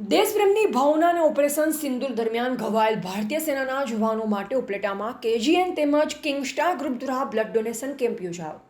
દેશપ્રેમની ભાવના અને ઓપરેશન સિંદૂર દરમિયાન ઘવાયેલ ભારતીય સેનાના જવાનો માટે ઉપલેટામાં કેજીએન તેમજ કિંગસ્ટાર ગ્રુપ દ્વારા બ્લડ ડોનેશન કેમ્પ યોજાયો.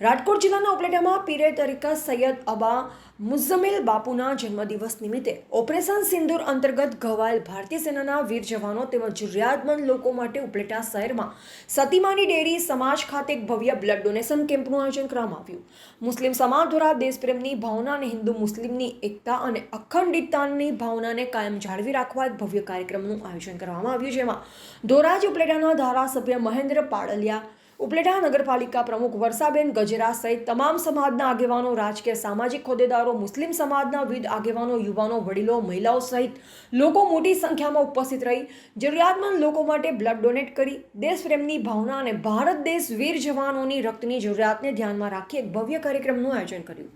રાજકોટ જિલ્લાના ઉપલેટામાં પીરે તરીકા સૈયદ અબા મુઝ્ઝમિલ બાપુના જન્મદિવસ નિમિત્તે ઓપરેશન સિંદૂર અંતર્ગત ઘવાયેલ ભારતીય સેનાના વીર જવાનો તેમજ જરૂરિયાતમંદ લોકો માટે ઉપલેટા શહેરમાં સતીમાની ડેરી સમાજ ખાતે એક ભવ્ય બ્લડ ડોનેશન કેમ્પનું આયોજન કરવામાં આવ્યું. મુસ્લિમ સમાજ દ્વારા દેશપ્રેમની ભાવના અને હિન્દુ મુસ્લિમની એકતા અને અખંડિતતાની ભાવનાને કાયમ જાળવી રાખવા એક ભવ્ય કાર્યક્રમનું આયોજન કરવામાં આવ્યું, જેમાં ધોરાજ ઉપલેટાના ધારાસભ્ય મહેન્દ્ર પાડલિયા ઉપલેટા નગરપાલિકા પ્રમુખ વર્ષાબેન ગજેરા સહિત તમામ સમાજના આગેવાનો, રાજકીય, સામાજિક હોદ્દેદારો, મુસ્લિમ સમાજના વિવિધ આગેવાનો, યુવાનો, વડીલો, મહિલાઓ સહિત લોકો મોટી સંખ્યામાં ઉપસ્થિત રહી, જરૂરિયાતમંદ લોકો માટે બ્લડ ડોનેટ કરી, દેશપ્રેમની ભાવના અને ભારત દેશ વીર જવાનોની રક્તની જરૂરિયાતને ધ્યાનમાં રાખી એક ભવ્ય કાર્યક્રમનું આયોજન કર્યું.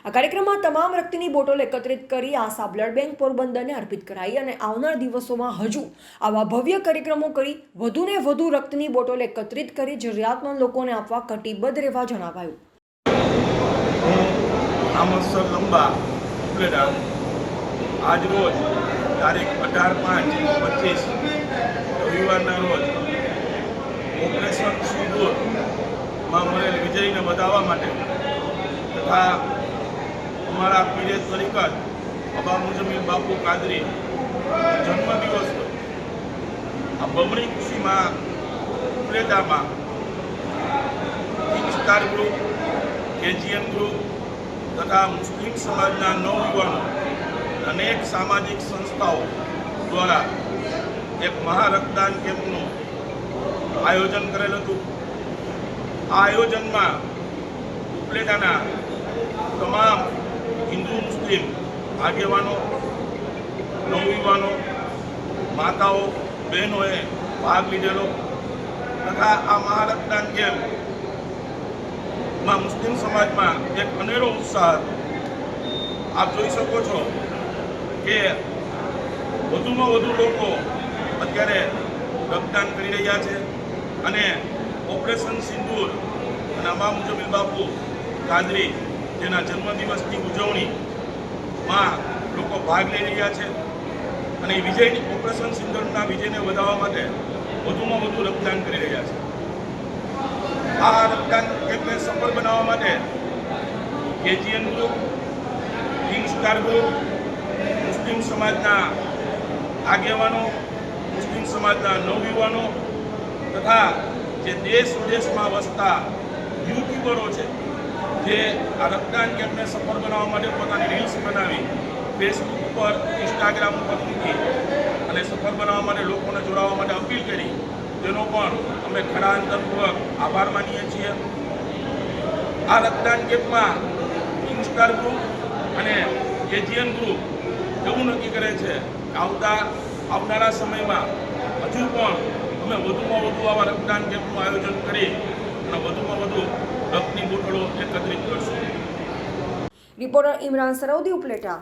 આ કાર્યક્રમમાં તમામ રક્તની બોટલ એકત્રિત કરી આશા બ્લડ બેંક પોરબંદરને અર્પિત કરાઈ અને આવનાર દિવસોમાં હજુ આવા ભવ્ય કાર્યક્રમો કરી વધુને વધુ રક્તની બોટલ એકત્રિત કરી જરૂરિયાતમંદ લોકોને આપવા કટિબદ્ધ રહેવા જણાવાયું. ઉપલેટા તારીખ અઢાર પાંચ પચીસ રવિવારના રોજ ઓપરેશન સિંદૂરમાં મળેલ વિજયને બતાવવા માટે તથા અમારા પીરે તરીકત અબા મુજમિલ બાપુ કાદરી જન્મદિવસ આ બમણી ખુશીમાં ઉપલેટામાં સ્ટાર ગ્રુપ કેજીએમ ગ્રુપ તથા મુસ્લિમ સમાજના નવયુવાનો અનેક સામાજિક સંસ્થાઓ દ્વારા એક મહારક્તદાન કેમ્પનું આયોજન કરેલ હતું. આ આયોજનમાં ઉપલેટાના તમામ મુસ્લિમ આગેવાનો, નવયુવાનો, માતાઓ, બહેનોએ ભાગ લીધેલો. તથા આ મહારક્તદાન કેમ્પમાં મુસ્લિમ સમાજમાં એક અનેરો ઉત્સાહ આપ જોઈ શકો છો કે વધુમાં વધુ લોકો અત્યારે રક્તદાન કરી રહ્યા છે અને ઓપરેશન સિંદૂર અને અમા મુજબિલ બાપુ કાદરી જેના જન્મદિવસની ઉજવણીમાં લોકો ભાગ લઈ રહ્યા છે અને વિજયની ઓપરેશન સિંદૂરના વિજયને વધારવા માટે વધુમાં વધુ રક્તદાન કરી રહ્યા છે. આ રક્તદાન કેમ્પને સફળ બનાવવા માટે KGN group, king star group, મુસ્લિમ સમાજના આગેવાનો, મુસ્લિમ સમાજના નવયુવાનો તથા જે દેશ વિદેશમાં વસતા યુટ્યુબરો છે જે આ રક્તદાન કેમ્પને સફળ બનાવવા માટે પોતાની રીલ્સ બનાવી ફેસબુક ઉપર ઇન્સ્ટાગ્રામ ઉપર મૂકી અને સફળ બનાવવા માટે લોકોને જોડાવા માટે અપીલ કરી. તેનો પણ અમે ખરા અંતરપૂર્વક આભાર માનીએ છીએ. આ રક્તદાન કેમ્પમાં કિંગસ્ટાર ગ્રુપ અને એજીએન ગ્રુપ એવું નક્કી કરે છે આવતા, આવનારા સમયમાં હજુ પણ અમે વધુમાં વધુ આવા રક્તદાન કેમ્પનું આયોજન કરી રિપોર્ટર ઇમરાન સરોદી ઉપલેટા